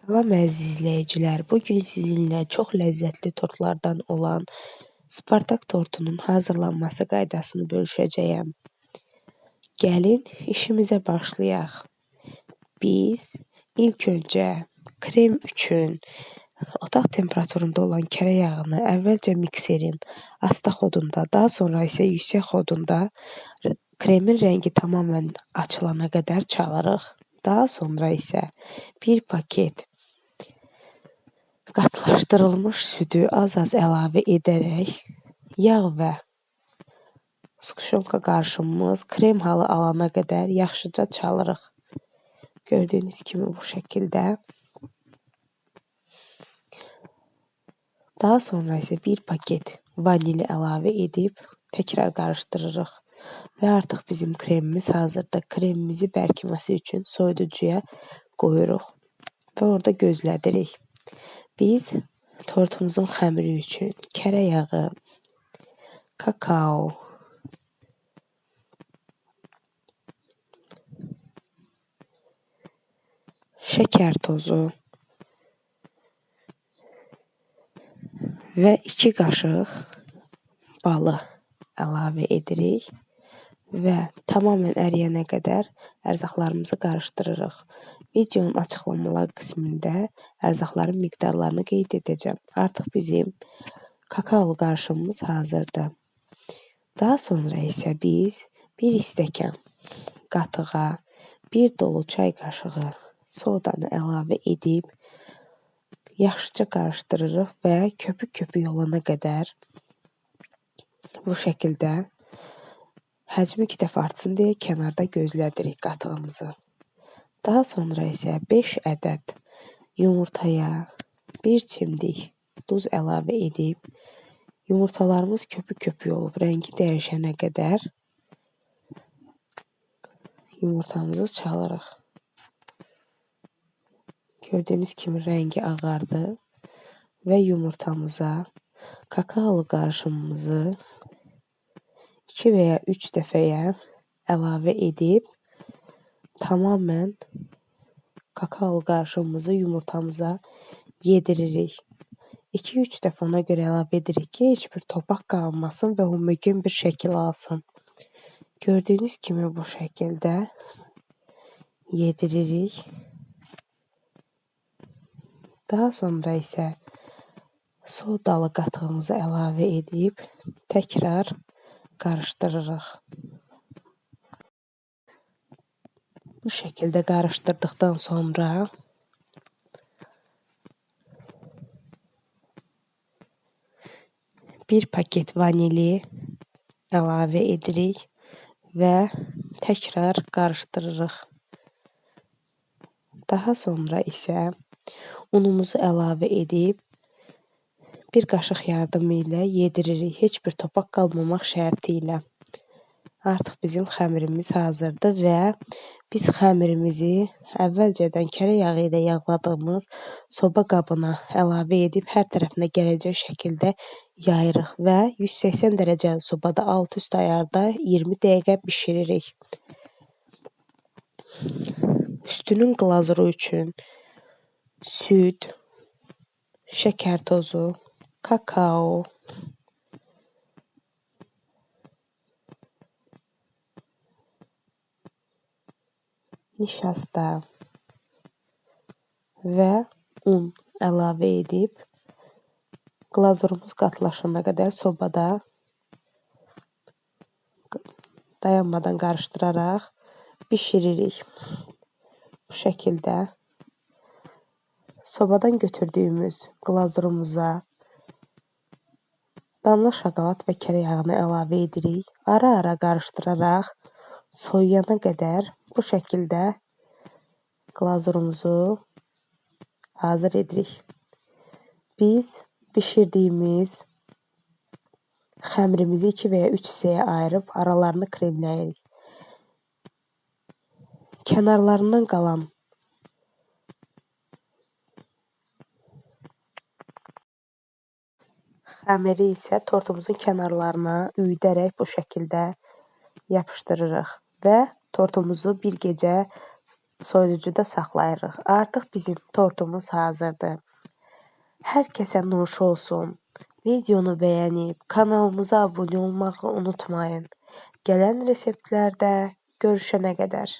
Salam əziz izləyicilər. Bu gün sizinlə çox ləzzətli tortlardan olan Spartak tortunun hazırlanması qaydasını bölüşəcəyəm. Gəlin işimizə başlayaq. Biz ilk öncə krem üçün otaq temperaturunda olan kərə yağını əvvəlcə mikserin asta xodunda, daha sonra isə yüksək xodunda kremin rəngi tamamilə açılana qədər çalırıq. Daha sonra isə bir paket qatılaşdırılmış südü az-az əlavə edərək yağ və squşonka qarışımımız krem halı alana qədər yaxşıca çalırıq. Gördüyünüz kimi bu şəkildə. Daha sonra isə bir paket vanili əlavə edib təkrar qarışdırırıq və artıq bizim kremimiz hazırdır. Kremimizi bərkiməsi üçün soyuducuya qoyuruq və orada gözlədirik. Biz tortumuzun xəmiri üçün kərə yağı, kakao, şəkər tozu və 2 qaşıq balı əlavə edirik və tamamilə əriyənə qədər ərzaqlarımızı qarışdırırıq. Videonun açıqlamalar qismində ərzaqların miqdarlarını qeyd edəcəm. Artıq bizim kakaolu qarışımımız hazırdır. Daha sonra isə biz bir stəkan qatığa bir dolu çay qaşığı sodanı əlavə edib yaxşıca qarışdırırıq və köpük-köpük olana qədər bu şəkildə həcmi iki dəfə artsın deyə kənarda gözlədirik qatığımızı. Daha sonra isə 5 ədəd yumurtaya bir çimdik duz əlavə edib yumurtalarımız köpük-köpük olub rəngi dəyişənə qədər yumurtamızı çalırıq. Gördüyünüz kimi rəngi ağardı və yumurtamıza kakaolu qarışımımızı 2 və ya 3 dəfəyə əlavə edib tamamən kakao qarışımımızı yumurtamıza yediririk. 2-3 dəfə ona görə əlavə edirik ki, heç bir topaq qalmasın və homogen bir şəkil alsın. Gördüyünüz kimi bu şəkildə yediririk. Daha sonra isə sodalı qatığımızı əlavə edib təkrar qarışdırırıq. Bu şəkildə qarışdırdıqdan sonra bir paket vanili əlavə edirik və təkrar qarışdırırıq. Daha sonra isə unumuzu əlavə edib bir qaşıq yardımı ilə yediririk. Heç bir topaq qalmamaq şərti ilə. Artıq bizim xəmirimiz hazırdır və biz xəmirimizi əvvəlcədən kərə yağı ilə yağladığımız soba qabına əlavə edib hər tərəfinə gələcək şəkildə yayırıq və 180 dərəcəli sobada alt-üst ayarda 20 dəqiqə bişiririk. Üstünün qlazuru üçün süd, şəkər tozu, kakao, nişasta və un. Əlavə edib glazurumuz qatılaşana qədər sobada dayanmadan qarışdıraraq bişiririk. Bu şəkildə sobadan götürdüyümüz glazurumuza Damla şokolad və kərə yağını əlavə edirik. Ara-ara qarışdıraraq soyuyana qədər bu şəkildə glazurumuzu hazır edirik. Biz bişirdiyimiz xəmirimizi 2 və ya 3 hissəyə ayırıb aralarını kremləyirik. Kənarlarından qalan Xəmiri isə tortumuzun kənarlarına üyüdərək bu şəkildə yapışdırırıq və tortumuzu bir gecə soyuducuda saxlayırıq. Artıq bizim tortumuz hazırdır. Hər kəsə nuş olsun. Videonu bəyənib kanalımıza abunə olmağı unutmayın. Gələn reseptlərdə görüşənə qədər.